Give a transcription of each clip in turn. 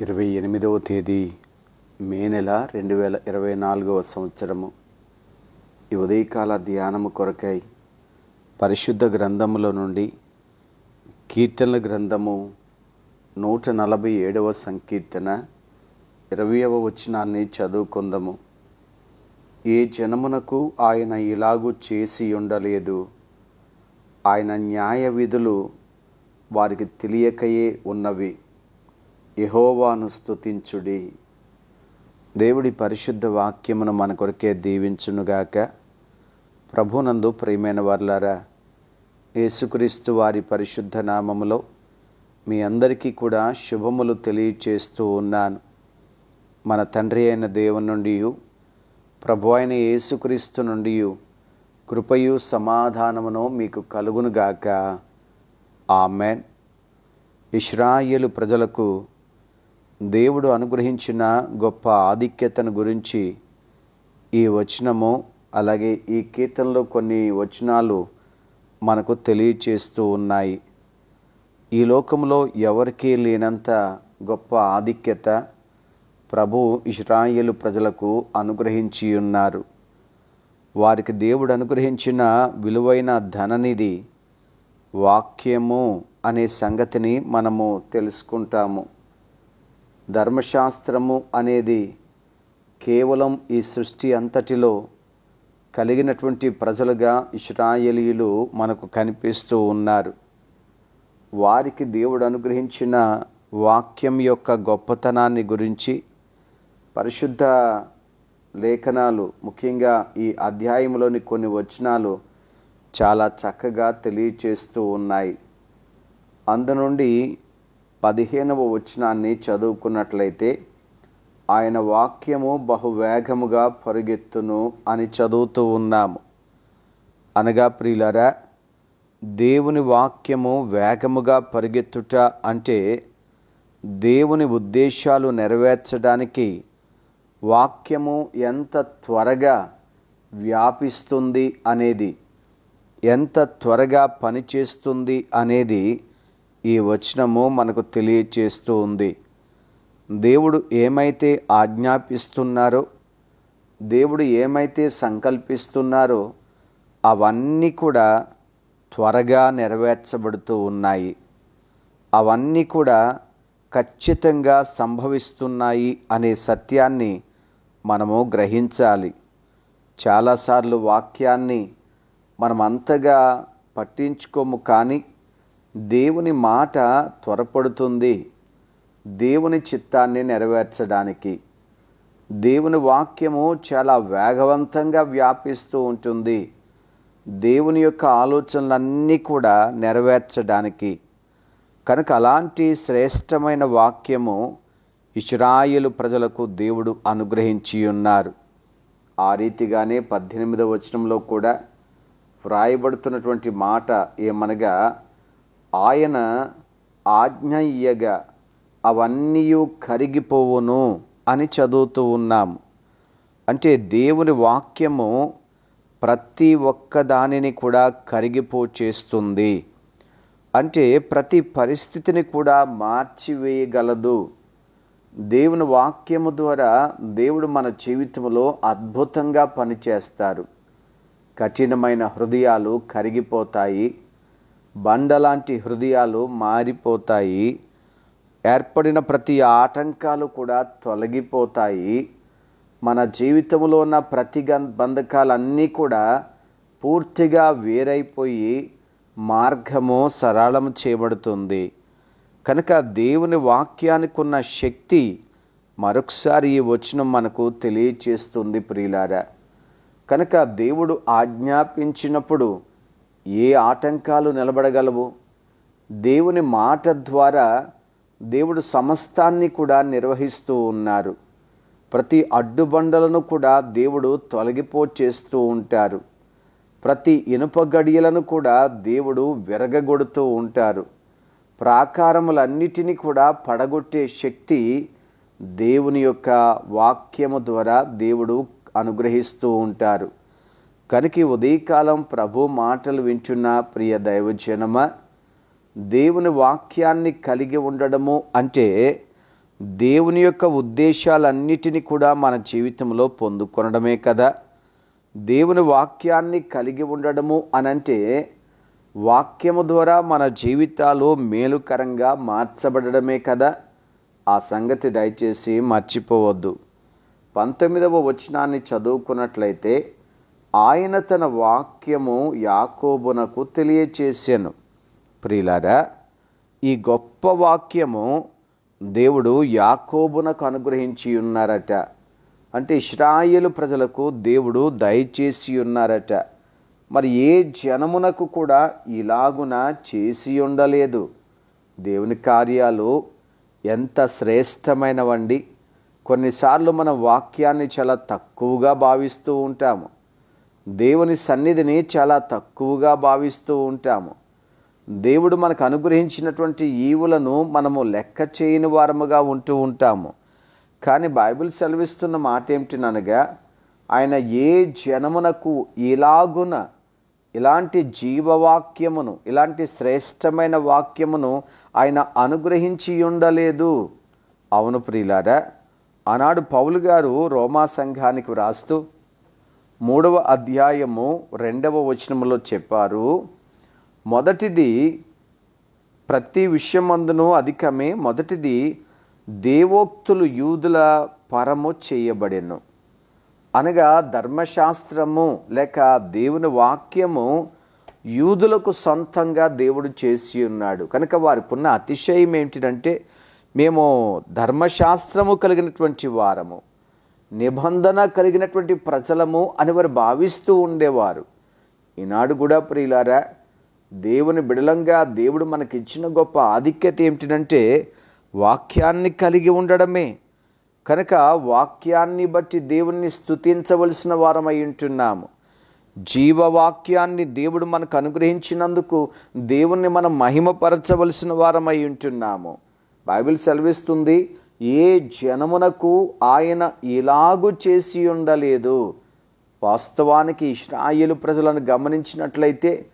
ఇరవై ఎనిమిదవ తేదీ మే నెల రెండు వేల ఇరవై నాలుగవ సంవత్సరము. ఈ ఉదయకాల ధ్యానము కొరకై పరిశుద్ధ గ్రంథములో నుండి కీర్తనల గ్రంథము నూట నలభై ఏడవ సంకీర్తన ఇరవయవ వచనాన్ని చదువుకుందాము. ఏ జనమునకు ఆయన ఇలాగు చేసి ఉండలేదు. ఆయన న్యాయ విధులు వారికి తెలియకయే ఉన్నవి. యహోవాను స్తుతించుడి. దేవుడి పరిశుద్ధ వాక్యమును మన కొరకే దీవించునుగాక. ప్రభునందు ప్రియమైన వర్లారా యేసుక్రీస్తు వారి పరిశుద్ధ నామములో మీ అందరికీ కూడా శుభములు తెలియచేస్తూ ఉన్నాను. మన తండ్రి అయిన దేవుని నుండి ప్రభు అయిన యేసుక్రీస్తు నుండి కృపయు సమాధానమును మీకు కలుగునుగాక. ఆమెన్. ఇస్రాయేలు ప్రజలకు దేవుడు అనుగ్రహించిన గొప్ప ఆధిక్యతను గురించి ఈ వచనము అలాగే ఈ కీర్తనలో కొన్ని వచనాలు మనకు తెలియచేస్తూ ఉన్నాయి. ఈ లోకంలో ఎవరికీ లేనంత గొప్ప ఆధిక్యత ప్రభు ఇస్రాయేలు ప్రజలకు అనుగ్రహించి ఉన్నారు. వారికి దేవుడు అనుగ్రహించిన విలువైన ధననిధి వాక్యము అనే సంగతిని మనము తెలుసుకుంటాము. ధర్మశాస్త్రము అనేది కేవలం ఈ సృష్టి అంతటిలో కలిగినటువంటి ప్రజలుగా ఇస్రాయేలీయులు మనకు కనిపిస్తూ ఉన్నారు. వారికి దేవుడు అనుగ్రహించిన వాక్యం యొక్క గొప్పతనాన్ని గురించి పరిశుద్ధ లేఖనాలు ముఖ్యంగా ఈ అధ్యాయంలోని కొన్ని వచనాలు చాలా చక్కగా తెలియచేస్తూ ఉన్నాయి. అందు నుండి పదిహేనవ వచనాన్ని చదువుకున్నట్లయితే ఆయన వాక్యము బహువేగముగా పరుగెత్తును అని చదువుతూ ఉన్నాము. అనగా ప్రియులరా దేవుని వాక్యము వేగముగా పరిగెత్తుట అంటే దేవుని ఉద్దేశాలు నెరవేర్చడానికి వాక్యము ఎంత త్వరగా వ్యాపిస్తుంది అనేది ఎంత త్వరగా పనిచేస్తుంది అనేది ఈ వచనము మనకు తెలియచేస్తూ ఉంది. దేవుడు ఏమైతే ఆజ్ఞాపిస్తున్నారో దేవుడు ఏమైతే సంకల్పిస్తున్నారో అవన్నీ కూడా త్వరగా నెరవేర్చబడుతూ ఉన్నాయి. అవన్నీ కూడా ఖచ్చితంగా సంభవిస్తున్నాయి అనే సత్యాన్ని మనము గ్రహించాలి. చాలాసార్లు వాక్యాన్ని మనం అంతగా పట్టించుకోము కానీ దేవుని మాట త్వరపడుతుంది. దేవుని చిత్తాన్ని నెరవేర్చడానికి. దేవుని వాక్యము చాలా వేగవంతంగా వ్యాపిస్తూ ఉంటుంది. దేవుని యొక్క ఆలోచనలన్నీ కూడా నెరవేర్చడానికి. కనుక అలాంటి శ్రేష్టమైన వాక్యము ఇస్రాయిలు ప్రజలకు దేవుడు అనుగ్రహించి ఉన్నారు. ఆ రీతిగానే పద్దెనిమిదవ వచనంలో కూడా వ్రాయబడుతున్నటువంటి మాట ఏమనగా ఆయన ఆజ్ఞ ఇయ్యగా అవన్నీ కరిగిపోవును అని చదువుతూ ఉన్నాము అంటే దేవుని వాక్యము ప్రతి ఒక్క దానిని కూడా కరిగిపో చేస్తుంది. అంటే ప్రతి పరిస్థితిని కూడా మార్చివేయగలదు. దేవుని వాక్యము ద్వారా దేవుడు మన జీవితంలో అద్భుతంగా పనిచేస్తారు. కఠినమైన హృదయాలు కరిగిపోతాయి. బండలాంటి హృదయాలు మారిపోతాయి. ఏర్పడిన ప్రతి ఆటంకాలు కూడా తొలగిపోతాయి. మన జీవితంలో ఉన్న ప్రతి బంధకాలన్నీ కూడా పూర్తిగా వేరైపోయి మార్గము సరళం చేయబడుతుంది. కనుక దేవుని వాక్యానికి ఉన్న శక్తి మరొకసారి ఈ వచనం మనకు తెలియచేస్తుంది ప్రియులారా. కనుక దేవుడు ఆజ్ఞాపించినప్పుడు ఏ ఆటంకాలు నిలబడగలవు? దేవుని మాట ద్వారా దేవుడు సమస్తాన్ని కూడా నిర్వహిస్తూ ఉన్నారు. ప్రతి అడ్డుబండలను కూడా దేవుడు తొలగిపో చేస్తూ ఉంటారు. ప్రతి ఇనుప గడియలను కూడా దేవుడు విరగగొడుతూ ఉంటారు. ప్రాకారములన్నిటినీ కూడా పడగొట్టే శక్తి దేవుని యొక్క వాక్యము ద్వారా దేవుడు అనుగ్రహిస్తూ ఉంటారు. కనుక ఉదయకాలం ప్రభు మాటలు వింటున్న ప్రియ దైవజనమ దేవుని వాక్యాన్ని కలిగి ఉండడము అంటే దేవుని యొక్క ఉద్దేశాలన్నిటినీ కూడా మన జీవితంలో పొందుకొనడమే కదా. దేవుని వాక్యాన్ని కలిగి ఉండడము అనంటే వాక్యము ద్వారా మన జీవితాలు మేలుకరంగా మార్చబడడమే కదా. ఆ సంగతి దయచేసి మర్చిపోవద్దు. పంతొమ్మిదవ వచనాన్ని చదువుకున్నట్లయితే ఆయన తన వాక్యము యాకోబునకు తెలియచేశాను. ప్రియులారా ఈ గొప్ప వాక్యము దేవుడు యాకోబునకు అనుగ్రహించి ఉన్నారట. అంటే ఇస్రాయేలు ప్రజలకు దేవుడు దయచేసి ఉన్నారట. మరి ఏ జనమునకు కూడా ఇలాగున చేసి ఉండలేదు. దేవుని కార్యాలు ఎంత శ్రేష్టమైనవండి. కొన్నిసార్లు మన వాక్యాన్ని చాలా తక్కువగా భావిస్తూ ఉంటాము. దేవుని సన్నిధిని చాలా తక్కువగా భావిస్తూ ఉంటాము. దేవుడు మనకు అనుగ్రహించినటువంటి ఈవులను మనము లెక్క చేయని వారముగా ఉంటూ ఉంటాము. కానీ బైబిల్ సెలవిస్తున్న మాట ఏమిటిననగా ఆయన ఏ జనమునకు ఇలాగున ఇలాంటి జీవవాక్యమును ఇలాంటి శ్రేష్టమైన వాక్యమును ఆయన అనుగ్రహించి ఉండలేదు. అవును ప్రియులారా ఆనాడు పౌలు గారు రోమా సంఘానికి వ్రాస్తూ మూడవ అధ్యాయము రెండవ వచనములో చెప్పారు మొదటిది ప్రతి విషయమందును అధికమే మొదటిది దేవోక్తులు యూదుల పరము చేయబడెను. అనగా ధర్మశాస్త్రము లేక దేవుని వాక్యము యూదులకు సొంతంగా దేవుడు చేసి ఉన్నాడు. కనుక వారికి ఉన్న అతిశయం ఏమిటంటే మేము ధర్మశాస్త్రము కలిగినటువంటి వారము. నిబంధన కలిగినటువంటి ప్రజలము అని వారు భావిస్తూ ఉండేవారు. ఈనాడు కూడా ప్రియులారా దేవుని బిడలంగా దేవుడు మనకిచ్చిన గొప్ప ఆధిక్యత ఏమిటంటే వాక్యాన్ని కలిగి ఉండడమే. కనుక వాక్యాన్ని బట్టి దేవుణ్ణి స్తుతించవలసిన వారమై ఉంటున్నాము. జీవవాక్యాన్ని దేవుడు మనకు అనుగ్రహించినందుకు దేవుణ్ణి మనం మహిమపరచవలసిన వారమై ఉంటున్నాము. బైబిల్ సెలవిస్తుంది ఏ జనమునకు ఆయన ఇలాగు చేసి ఉండలేదు? వాస్తవానికి ఇస్రాయేలు ప్రజలను గమనించినట్లయితే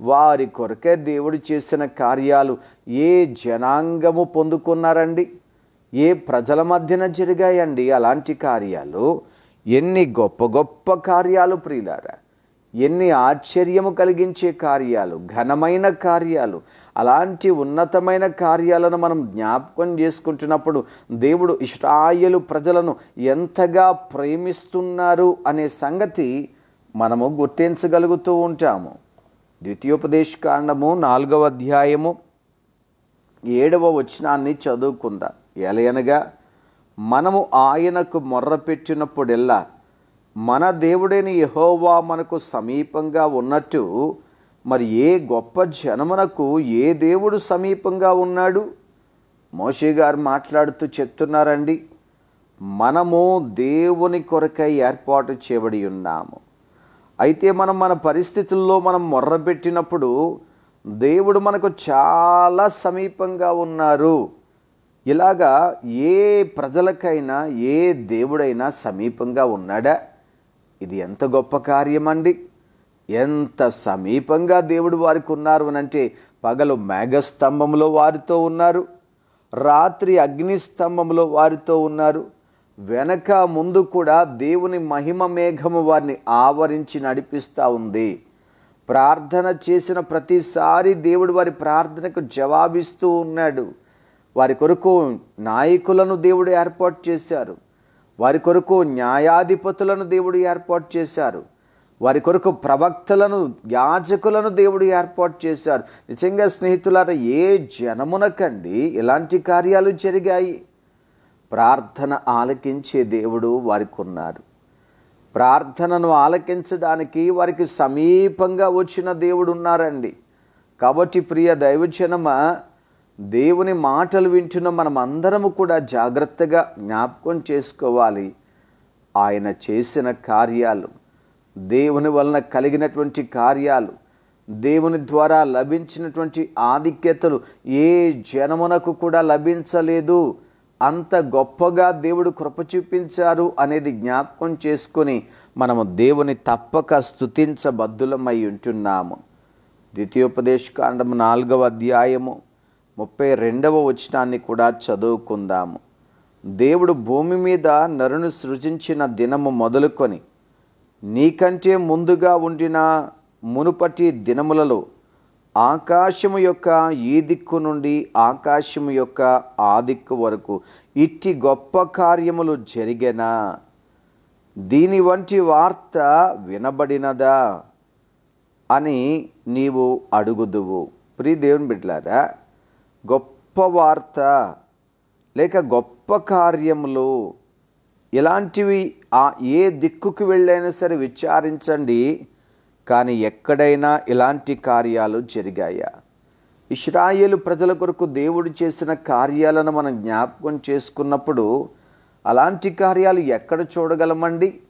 వారి కొరకే దేవుడు చేసిన కార్యాలు ఏ జనాంగము పొందుకున్నారండి? ఏ ప్రజల మధ్యన జరిగాయండి అలాంటి కార్యాలు? ఎన్ని గొప్ప గొప్ప కార్యాలు ప్రియులారా. ఎన్ని ఆశ్చర్యము కలిగించే కార్యాలు ఘనమైన కార్యాలు అలాంటి ఉన్నతమైన కార్యాలను మనం జ్ఞాపకం చేసుకుంటున్నప్పుడు దేవుడు ఇష్టాయలు ప్రజలను ఎంతగా ప్రేమిస్తున్నారు అనే సంగతి మనము గుర్తించగలుగుతూ ఉంటాము. ద్వితీయోపదేశ కాండము నాలుగవ అధ్యాయము ఏడవ వచనాన్ని చదువుకుందాం. ఎలయనగా మనము ఆయనకు మొర్రపెట్టినప్పుడెల్లా మన దేవుడైన యహోవా మనకు సమీపంగా ఉన్నట్టు మరి ఏ గొప్ప జనమునకు ఏ దేవుడు సమీపంగా ఉన్నాడు? మోషే గారు మాట్లాడుతూ చెప్తున్నారండి మనము దేవుని కొరకై ఏర్పాటు చేయబడి ఉన్నాము. అయితే మనం మన పరిస్థితుల్లో మనం మొర్రబెట్టినప్పుడు దేవుడు మనకు చాలా సమీపంగా ఉన్నారు. ఇలాగా ఏ ప్రజలకైనా ఏ దేవుడైనా సమీపంగా ఉన్నాడా? ఇది ఎంత గొప్ప కార్యమండి. ఎంత సమీపంగా దేవుడు వారికి ఉన్నారు అని అంటే పగలు మేఘస్తంభంలో వారితో ఉన్నారు. రాత్రి అగ్నిస్తంభంలో వారితో ఉన్నారు. వెనక ముందు కూడా దేవుని మహిమ మేఘము వారిని ఆవరించి నడిపిస్తూ ఉంది. ప్రార్థన చేసిన ప్రతిసారి దేవుడు వారి ప్రార్థనకు జవాబిస్తూ ఉన్నాడు. వారి కొరకు నాయకులను దేవుడు ఏర్పాటు చేశారు. వారి కొరకు న్యాయాధిపతులను దేవుడు ఏర్పాటు చేశారు. వారి కొరకు ప్రవక్తలను యాజకులను దేవుడు ఏర్పాటు చేశారు. నిజంగా స్నేహితులార ఏ జనమునకండి ఇలాంటి కార్యాలు జరిగాయి? ప్రార్థన ఆలకించే దేవుడు వారికి ఉన్నారు ప్రార్థనను ఆలకించడానికి వారికి సమీపంగా వచ్చిన దేవుడు ఉన్నారండి కాబట్టి ప్రియ దైవజనమ దేవుని మాటలు వింటున్న మనం అందరము కూడా జాగ్రత్తగా జ్ఞాపకం చేసుకోవాలి. ఆయన చేసిన కార్యాలు దేవుని వలన కలిగినటువంటి కార్యాలు దేవుని ద్వారా లభించినటువంటి ఆధిక్యతలు ఏ జనమునకు కూడా లభించలేదు. అంత గొప్పగా దేవుడు కృప చూపించారు అనేది జ్ఞాపకం చేసుకొని మనము దేవుని తప్పక స్థుతించబద్దులమై ఉంటున్నాము. ద్వితీయోపదేశకాండము నాలుగవ అధ్యాయము ముప్పై రెండవ వచనాన్ని కూడా చదువుకుందాము. దేవుడు భూమి మీద నరును సృజించిన దినము మొదలుకొని నీకంటే ముందుగా ఉండిన మునుపటి దినములలో ఆకాశము యొక్క ఈ దిక్కు నుండి ఆకాశము యొక్క ఆ దిక్కు వరకు ఇట్టి గొప్ప కార్యములు జరిగెనా? దీని వంటి వార్త వినబడినదా అని నీవు అడుగుదువు. ప్రియ దేవుని బిడ్లారా గొప్ప వార్త లేక గొప్ప కార్యములు ఇలాంటివి ఆ ఏ దిక్కుకు వెళ్ళైనా సరే విచారించండి. కానీ ఎక్కడైనా ఇలాంటి కార్యాలు జరిగాయా? ఇస్రాయేలు ప్రజల కొరకు దేవుడు చేసిన కార్యాలను మనం జ్ఞాపకం చేసుకున్నప్పుడు అలాంటి కార్యాలు ఎక్కడ చూడగలమండి?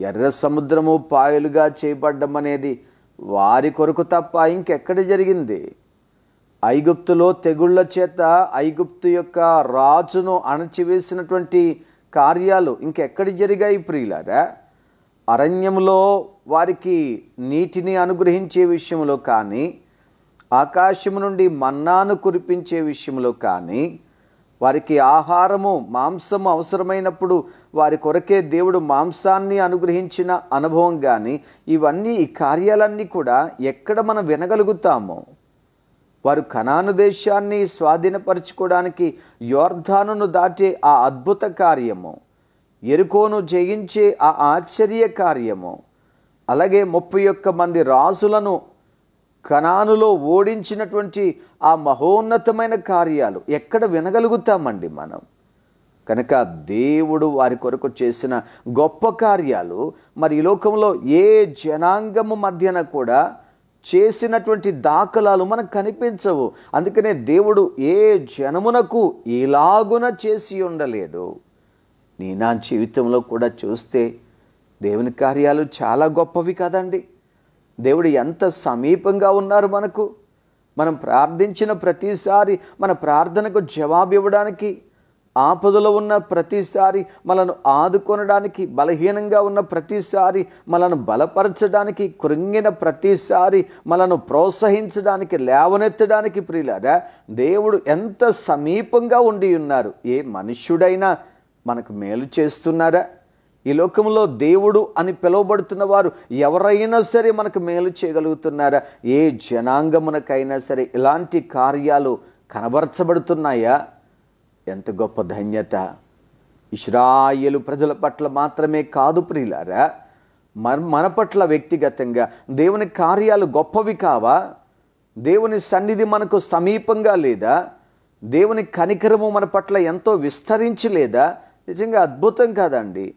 ఎర్ర సముద్రము పాయలుగా చేయబడ్డం అనేది వారి కొరకు తప్ప ఇంకెక్కడ జరిగింది? ఐగుప్తులో తెగుళ్ళ చేత ఐగుప్తు యొక్క రాజును అణచివేసినటువంటి కార్యాలు ఇంకెక్కడ జరిగాయి ప్రియులారా? అరణ్యంలో వారికి నీటిని అనుగ్రహించే విషయంలో కానీ ఆకాశము నుండి మన్నాను కురిపించే విషయంలో కానీ వారికి ఆహారము మాంసము అవసరమైనప్పుడు వారి కొరకే దేవుడు మాంసాన్ని అనుగ్రహించిన అనుభవం కానీ ఇవన్నీ ఈ కార్యాలన్నీ కూడా ఎక్కడ మనం వినగలుగుతామో? వారు కనాను దేశాన్ని స్వాధీనపరచుకోవడానికి యోర్ధానును దాటే ఆ అద్భుత కార్యము. ఎరుకోను జయించే ఆ ఆశ్చర్య కార్యము. అలాగే ముప్పై ఒక్క మంది రాజులను కణానులో ఓడించినటువంటి ఆ మహోన్నతమైన కార్యాలు ఎక్కడ వినగలుగుతామండి మనం? కనుక దేవుడు వారి కొరకు చేసిన గొప్ప కార్యాలు మరి ఈ లోకంలో ఏ జనాంగము మధ్యన కూడా చేసినటువంటి దాఖలాలు మనకు కనిపించవు. అందుకనే దేవుడు ఏ జనమునకు ఇలాగున చేసి ఉండలేదు. నీ నా జీవితంలో కూడా చూస్తే దేవుని కార్యాలు చాలా గొప్పవి కదండి. దేవుడు ఎంత సమీపంగా ఉన్నారు మనకు. మనం ప్రార్థించిన ప్రతిసారి మన ప్రార్థనకు జవాబు ఇవ్వడానికి ఆపదలో ఉన్న ప్రతిసారి మనను ఆదుకొనడానికి బలహీనంగా ఉన్న ప్రతిసారి మనను బలపరచడానికి కృంగిన ప్రతిసారి మనను ప్రోత్సహించడానికి లేవనెత్తడానికి ప్రియులారా దేవుడు ఎంత సమీపంగా ఉండి ఉన్నారు. ఏ మనుష్యుడైనా మనకు మేలు చేస్తున్నారా ఈ లోకంలో దేవుడు అని పిలువబడుతున్న వారు ఎవరైనా సరే మనకు మేలు చేయగలుగుతున్నారా? ఏ జనాంగమునకైనా సరే ఇలాంటి కార్యాలు కనబరచబడుతున్నాయా? ఎంత గొప్ప ధన్యత. ఇస్రాయేలు ప్రజల పట్ల మాత్రమే కాదు ప్రియులారా. మన మన పట్ల వ్యక్తిగతంగా దేవుని కార్యాలు గొప్పవి కావా? దేవుని సన్నిధి మనకు సమీపంగా లేదా? దేవుని కనికరము మన పట్ల ఎంతో విస్తరించి లేదా నిజంగా అద్భుతం కాదండి.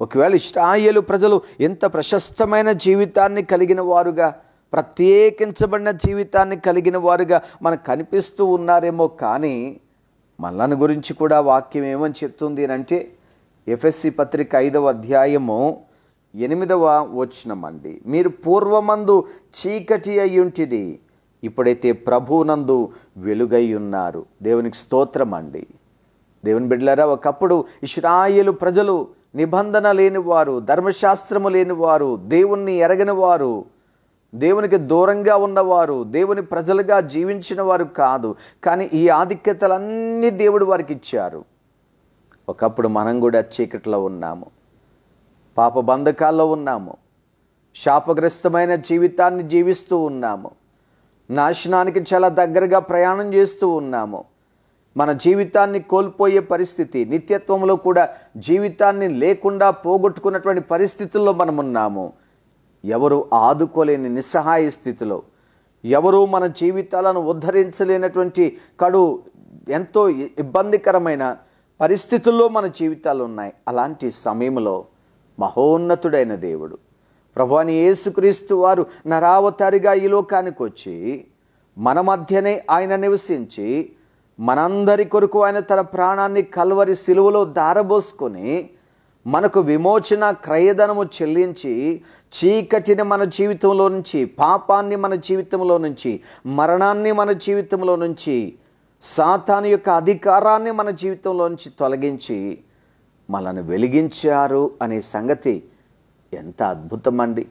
ఒకవేళ ఇస్రాయేలు ప్రజలు ఎంత ప్రశస్తమైన జీవితాన్ని కలిగిన వారుగా ప్రత్యేకించబడిన జీవితాన్ని కలిగిన వారుగా మనకు కనిపిస్తూ ఉన్నారేమో కానీ మళ్ళని గురించి కూడా వాక్యం ఏమని చెప్తుంది అంటే ఎఫ్ఎస్సి పత్రిక ఐదవ అధ్యాయము ఎనిమిదవ వచనమండి. మీరు పూర్వమందు చీకటి అయ్యుంటిది ఇప్పుడైతే ప్రభునందు వెలుగై ఉన్నారు. దేవునికి స్తోత్రం అండి దేవుని బిడ్డలారా ఒకప్పుడు ఇస్రాయేలు ప్రజలు నిబంధన లేనివారు ధర్మశాస్త్రము లేనివారు దేవుణ్ణి ఎరగని వారు దేవునికి దూరంగా ఉన్నవారు దేవుని ప్రజలుగా జీవించిన వారు కాదు. కానీ ఈ ఆధిక్యతలన్నీ దేవుడు వారికి ఇచ్చారు. ఒకప్పుడు మనం కూడా చీకట్లో ఉన్నాము. పాప బంధకాల్లో ఉన్నాము. శాపగ్రస్తమైన జీవితాన్ని జీవిస్తూ ఉన్నాము. నాశనానికి చాలా దగ్గరగా ప్రయాణం చేస్తూ ఉన్నాము. మన జీవితాన్ని కోల్పోయే పరిస్థితి నిత్యత్వంలో కూడా జీవితాన్ని లేకుండా పోగొట్టుకున్నటువంటి పరిస్థితుల్లో మనం ఉన్నాము ఎవరు ఆదుకోలేని నిస్సహాయ స్థితిలో ఎవరు మన జీవితాలను ఉద్ధరించలేనటువంటి కడు ఎంతో ఇబ్బందికరమైన పరిస్థితుల్లో మన జీవితాలు ఉన్నాయి. అలాంటి సమయంలో మహోన్నతుడైన దేవుడు ప్రభువాని యేసుక్రీస్తు వారు నరావతారిగా ఈ లోకానికి వచ్చి మన మధ్యనే ఆయన నివసించి మనందరి కొరకు ఆయన తన ప్రాణాన్ని కల్వరి సిలువలో దారబోసుకొని మనకు విమోచన క్రయధనము చెల్లించి చీకటిని మన జీవితంలో నుంచి పాపాన్ని మన జీవితంలో నుంచి మరణాన్ని మన జీవితంలో నుంచి సాతాను యొక్క అధికారాన్ని మన జీవితంలో నుంచి తొలగించి మనల్ని వెలిగించారు అనే సంగతి ఎంత అద్భుతమండి.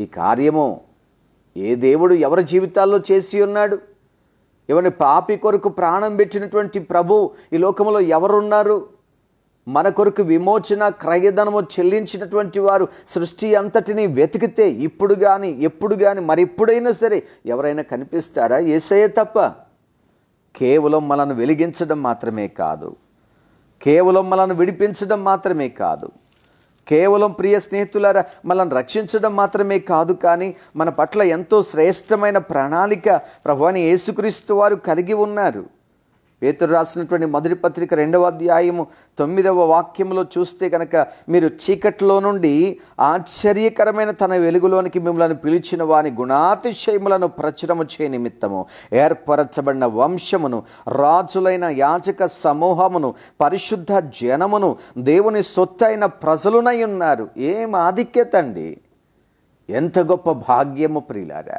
ఈ కార్యము ఏ దేవుడు ఎవరి జీవితాల్లో చేసి ఉన్నాడు? ఎవరిని పాపి కొరకు ప్రాణం పెట్టినటువంటి ప్రభు ఈ లోకంలో ఎవరున్నారు? మన కొరకు విమోచన క్రయధనము చెల్లించినటువంటి వారు సృష్టి అంతటిని వెతికితే ఇప్పుడు కానీ ఎప్పుడు కానీ మరి ఎప్పుడైనా సరే ఎవరైనా కనిపిస్తారా? ఏసయ్యే తప్ప కేవలం మనల్ని వెలిగించడం మాత్రమే కాదు. కేవలం మనల్ని విడిపించడం మాత్రమే కాదు. కేవలం ప్రియ స్నేహితులారా మనల్ని రక్షించడం మాత్రమే కాదు కానీ మన పట్ల ఎంతో శ్రేష్టమైన ప్రణాళిక ప్రభువాని యేసుక్రీస్తు వారు కలిగి ఉన్నారు. పేతురు రాసినటువంటి మొదటి పత్రిక రెండవ అధ్యాయము తొమ్మిదవ వాక్యంలో చూస్తే కనుక మీరు చీకట్లో నుండి ఆశ్చర్యకరమైన తన వెలుగులోనికి మిమ్మల్ని పిలిచిన వాని గుణాతిశయములను ప్రచురము చే నిమిత్తము. ఏర్పరచబడిన వంశమును రాజులైన యాచక సమూహమును పరిశుద్ధ జనమును దేవుని సొత్తైన ప్రజలునై ఉన్నారు. ఏం ఆధిక్యత అండి? ఎంత గొప్ప భాగ్యము ప్రియులారా.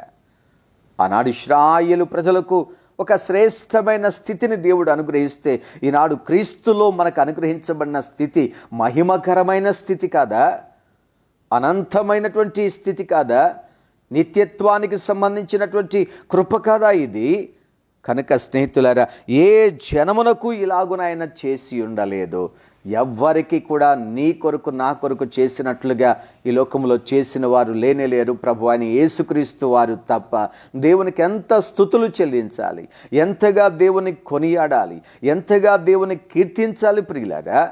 ఆనాడు ఇస్రాయేలు ప్రజలకు ఒక శ్రేష్టమైన స్థితిని దేవుడు అనుగ్రహిస్తే ఈనాడు క్రీస్తులో మనకు అనుగ్రహించబడిన స్థితి మహిమకరమైన స్థితి కాదా? అనంతమైనటువంటి స్థితి కాదా? నిత్యత్వానికి సంబంధించినటువంటి కృప కాదా ఇది? కనుక స్నేహితులారా ఏ జనమునకు ఇలాగున ఆయన చేసి ఉండలేదు ఎవ్వరికి కూడా నీ కొరకు నా కొరకు చేసినట్లుగా ఈ లోకంలో చేసిన వారు లేనేలేరు ప్రభు అని యేసుక్రీస్తు వారు తప్ప దేవునికి ఎంత స్థుతులు చెల్లించాలి ఎంతగా దేవుని కొనియాడాలి ఎంతగా దేవుని కీర్తించాలి ప్రియులారా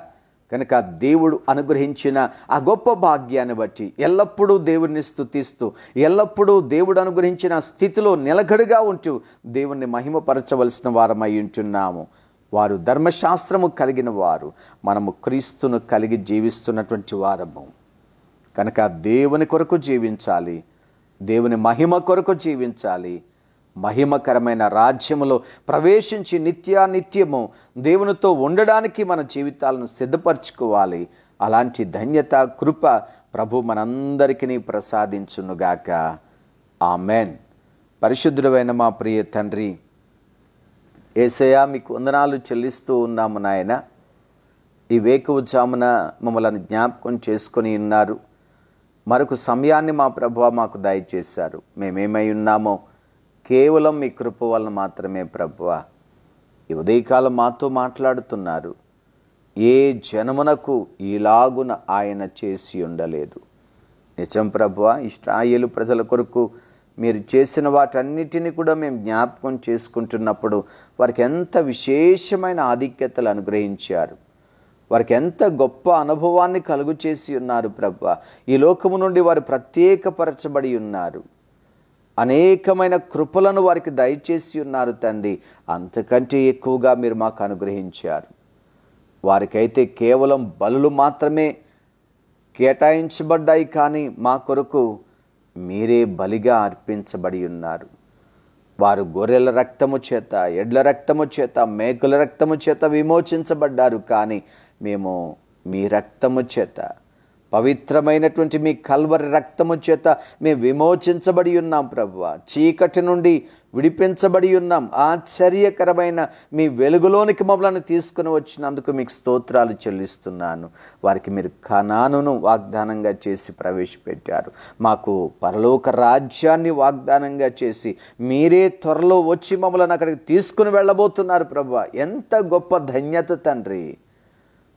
కనుక దేవుడు అనుగ్రహించిన ఆ గొప్ప భాగ్యాన్ని బట్టి ఎల్లప్పుడూ దేవుడిని స్తుతిస్తూ ఎల్లప్పుడూ దేవుడు అనుగ్రహించిన స్థితిలో నిలకడగా ఉంటూ దేవుణ్ణి మహిమపరచవలసిన వారమై ఉంటున్నాము. వారు ధర్మశాస్త్రము కలిగిన వారు మనము క్రీస్తును కలిగి జీవిస్తున్నటువంటి వారము. కనుక దేవుని కొరకు జీవించాలి దేవుని మహిమ కొరకు జీవించాలి మహిమకరమైన రాజ్యములో ప్రవేశించి నిత్యానిత్యము దేవునితో ఉండడానికి మన జీవితాలను సిద్ధపరచుకోవాలి. అలాంటి ధన్యత కృప ప్రభు మనందరికీ ప్రసాదించునుగాక. ఆమెన్. పరిశుద్ధుడైన మా ప్రియ తండ్రి ఏసయా మీకు వందనాలు చెల్లిస్తూ ఉన్నాము నాయన. ఈ వేకువ జామున మమ్మల్ని జ్ఞాపకం చేసుకొని ఉన్నారు. మరొక సమయాన్ని మా ప్రభు మాకు దయచేశారు. మేమేమై ఉన్నామో కేవలం మీ కృప వలన మాత్రమే ప్రభువ. ఈ ఉదయకాలం మాతో మాట్లాడుతున్నారు. ఏ జనమునకు ఇలాగున ఆయన చేసి ఉండలేదు. నిజం ప్రభువ ఇస్రాయేలు ప్రజల కొరకు మీరు చేసిన వాటన్నిటిని కూడా మేము జ్ఞాపకం చేసుకుంటున్నప్పుడు వారికి ఎంత విశేషమైన ఆధిక్యతలు అనుగ్రహించారు. వారికి ఎంత గొప్ప అనుభవాన్ని కలుగు చేసి ఉన్నారు ప్రభు ఈ లోకము నుండి వారు ప్రత్యేకపరచబడి ఉన్నారు. అనేకమైన కృపలను వారికి దయచేసి ఉన్నారు తండ్రి. అంతకంటే ఎక్కువగా మీరు మాకు అనుగ్రహించారు. వారికైతే కేవలం బలులు మాత్రమే కేటాయించబడ్డాయి కానీ మా కొరకు మీరే బలిగా అర్పించబడి ఉన్నారు. వారు గొర్రెల రక్తము చేత ఎడ్ల రక్తము చేత మేకుల రక్తము చేత విమోచించబడ్డారు కానీ మేము మీ రక్తము చేత పవిత్రమైనటువంటి మీ కల్వరి రక్తము చేత మేము విమోచించబడి ఉన్నాం ప్రభువ. చీకటి నుండి విడిపించబడి ఉన్నాం. ఆశ్చర్యకరమైన మీ వెలుగులోనికి మమ్మల్ని తీసుకుని వచ్చినందుకు మీకు స్తోత్రాలు చెల్లిస్తున్నాను. వారికి మీరు కనానును వాగ్దానంగా చేసి ప్రవేశపెట్టారు. మాకు పరలోక రాజ్యాన్ని వాగ్దానంగా చేసి మీరే త్వరలో వచ్చి మమ్మల్ని అక్కడికి తీసుకుని వెళ్ళబోతున్నారు ప్రభు ఎంత గొప్ప ధన్యత తండ్రి.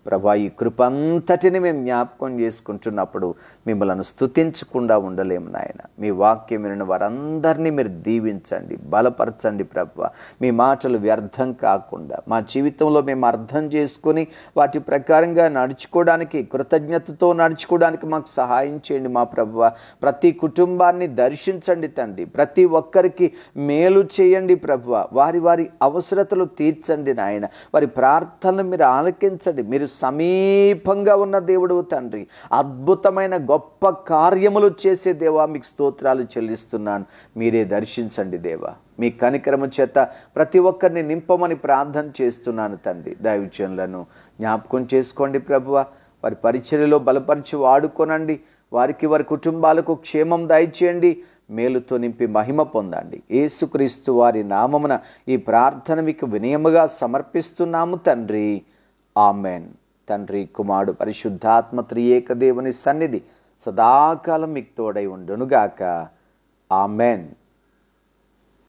ప్రభా ఈ కృపంతటిని మేము జ్ఞాపకం చేసుకుంటున్నప్పుడు మిమ్మల్ని స్తుతించకుండా ఉండలేము నాయన. మీ వాక్యం వినిన వారందరినీ మీరు దీవించండి బలపరచండి ప్రభా. మీ మాటలు వ్యర్థం కాకుండా మా జీవితంలో మేము అర్థం చేసుకొని వాటి ప్రకారంగా నడుచుకోవడానికి కృతజ్ఞతతో నడుచుకోవడానికి మాకు సహాయం చేయండి మా ప్రభ. ప్రతి కుటుంబాన్ని దర్శించండి తండ్రి. ప్రతి ఒక్కరికి మేలు చేయండి ప్రభ. వారి వారి అవసరతలు తీర్చండి నాయన. వారి ప్రార్థనలు మీరు ఆలకించండి. మీరు సమీపంగా ఉన్న దేవుడు తండ్రి. అద్భుతమైన గొప్ప కార్యములు చేసే దేవా మీకు స్తోత్రాలు చెల్లిస్తున్నాను. మీరే దర్శించండి దేవా. మీ కనికరము చేత ప్రతి ఒక్కరిని నింపమని ప్రార్థన చేస్తున్నాను తండ్రి. దైవజనులను జ్ఞాపకం చేసుకోండి ప్రభువ. వారి పరిచర్యలో బలపరిచి వాడుకోనండి. వారికి వారి కుటుంబాలకు క్షేమం దయచేయండి. మేలుతో నింపి మహిమ పొందండి. ఏసుక్రీస్తు వారి నామమున ఈ ప్రార్థన మీకు వినయముగా సమర్పిస్తున్నాము తండ్రి. ఆమెన్. తండ్రి కుమారుడు పరిశుద్ధాత్మ త్రియేక దేవుని సన్నిధి సదాకాలం మీకు తోడై ఉండునుగాక. ఆమెన్.